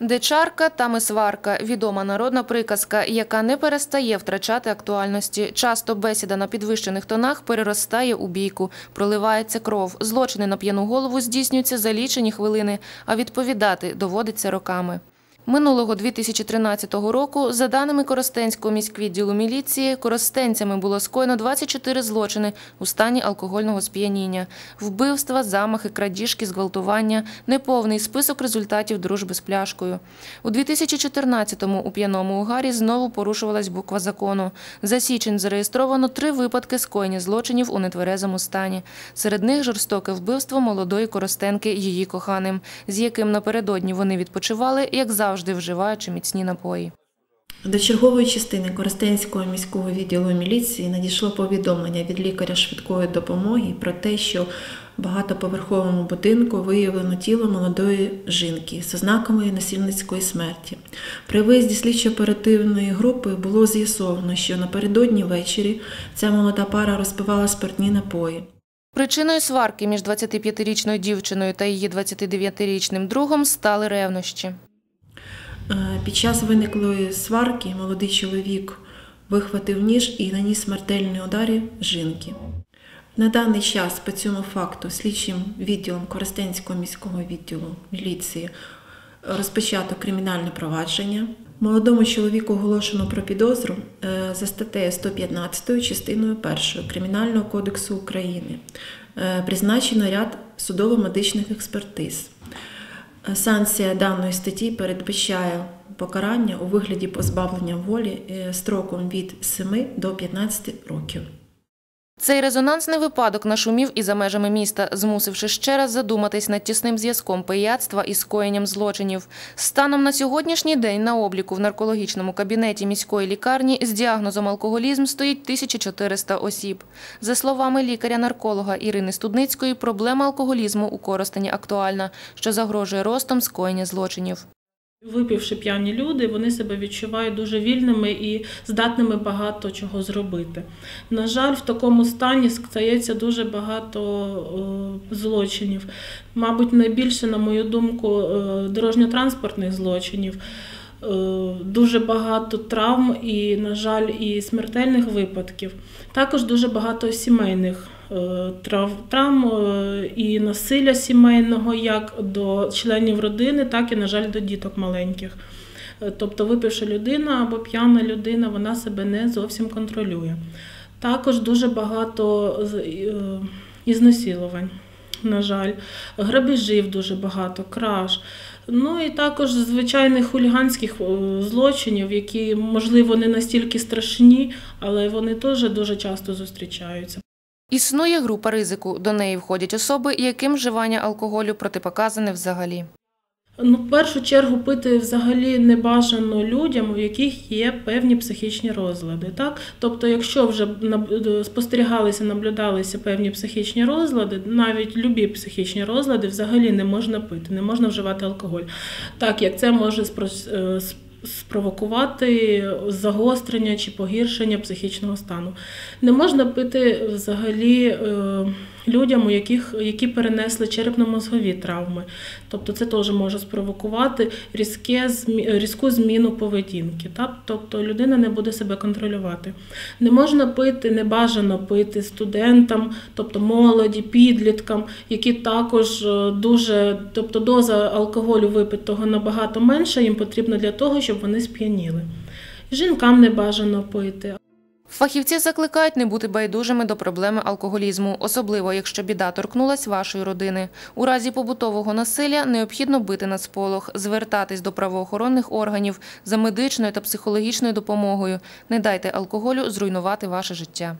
Де чарка, мисварка відома народна приказка, яка не перестає втрачати актуальності. Часто бесіда на підвищених тонах переростає у бійку, проливається кров. Злочини на п'яну голову здійснюються за лічені хвилини, а відповідати доводиться роками. Минулого 2013 року, за даними Коростенського міськвідділу міліції, коростенцями було скоєно 24 злочини у стані алкогольного сп'яніння, вбивства, замахи, крадіжки, зґвалтування, неповний список результатів дружби з пляшкою. У 2014-му у п'яному угарі знову порушувалась буква закону. За січень зареєстровано три випадки скоєння злочинів у нетверезому стані. Серед них жорстоке вбивство молодої коростенки її коханим, з яким напередодні вони відпочивали, як завжди вживаючи міцні напої. До чергової частини Коростенського міського відділу міліції надійшло повідомлення від лікаря швидкої допомоги про те, що в багатоповерховому будинку виявлено тіло молодої жінки з ознаками насильницької смерті. При виїзді слідчо-оперативної групи було з'ясовано, що напередодні ввечері ця молода пара розпивала спиртні напої. Причиною сварки між 25-річною дівчиною та її 29-річним другом стали ревнощі. Е, Під час виниклої сварки молодий чоловік вихватив ніж і наніс смертельні удари жінки. На даний час по цьому факту слідчим відділом Коростенського міського відділу міліції розпочато кримінальне провадження. Молодому чоловіку оголошено про підозру е, за статтею 115 частиною 1 Кримінального кодексу України. Е, Призначено ряд судово-медичних експертиз. Санкція даної статті передбачає покарання у вигляді позбавлення волі е, строком від 7 до 15 років. Цей резонансний випадок нашумів і за межами міста, змусивши ще раз задуматись над тісним зв'язком пияцтва із скоєнням злочинів. Станом на сьогоднішній день на обліку в наркологічному кабінеті міської лікарні з діагнозом алкоголізм стоїть 1400 осіб. За словами лікаря-нарколога Ірини Студницької, проблема алкоголізму у Коростені актуальна, що загрожує ростом скоєння злочинів. Випивши п'яні люди, вони себе відчувають дуже вільними і здатними багато чого зробити. На жаль, в такому стані стається дуже багато злочинів. Мабуть, найбільше, на мою думку, е, дорожньо-транспортних злочинів. Е, Дуже багато травм і, на жаль, і смертельних випадків. Також дуже багато сімейних травм е, і насилля сімейного як до членів родини, так і, на жаль, до діток маленьких. Е, Тобто, випивши людина або п'яна людина, вона себе не зовсім контролює. Також дуже багато е, ізнасилувань, на жаль, грабежів дуже багато, краж. Ну і також звичайних хуліганських е, злочинів, які, можливо, не настільки страшні, але вони теж дуже часто зустрічаються. Існує група ризику. До неї входять особи, яким вживання алкоголю протипоказане взагалі. Ну, в першу чергу пити взагалі не бажано людям, у яких є певні психічні розлади. Так? Тобто, якщо вже наб- спостерігалися, наблюдалися певні психічні розлади, навіть любі психічні розлади взагалі не можна пити, не можна вживати алкоголь. Так як це може е, спровокувати загострення чи погіршення психічного стану. Не можна пити взагалі е, людям, у яких, які перенесли черепно-мозгові травми. Тобто це теж може спровокувати різке, різку зміну поведінки. Так? Тобто людина не буде себе контролювати. Не можна пити, не бажано пити студентам, тобто молоді, підліткам, які також е, дуже, тобто доза алкоголю випитого набагато менша, їм потрібно для того, щоб вони сп'яніли. Жінкам не бажано пити. Фахівці закликають не бути байдужими до проблеми алкоголізму, особливо якщо біда торкнулась вашої родини. У разі побутового насилля необхідно бити на сполох, звертатись до правоохоронних органів за медичною та психологічною допомогою. Не дайте алкоголю зруйнувати ваше життя.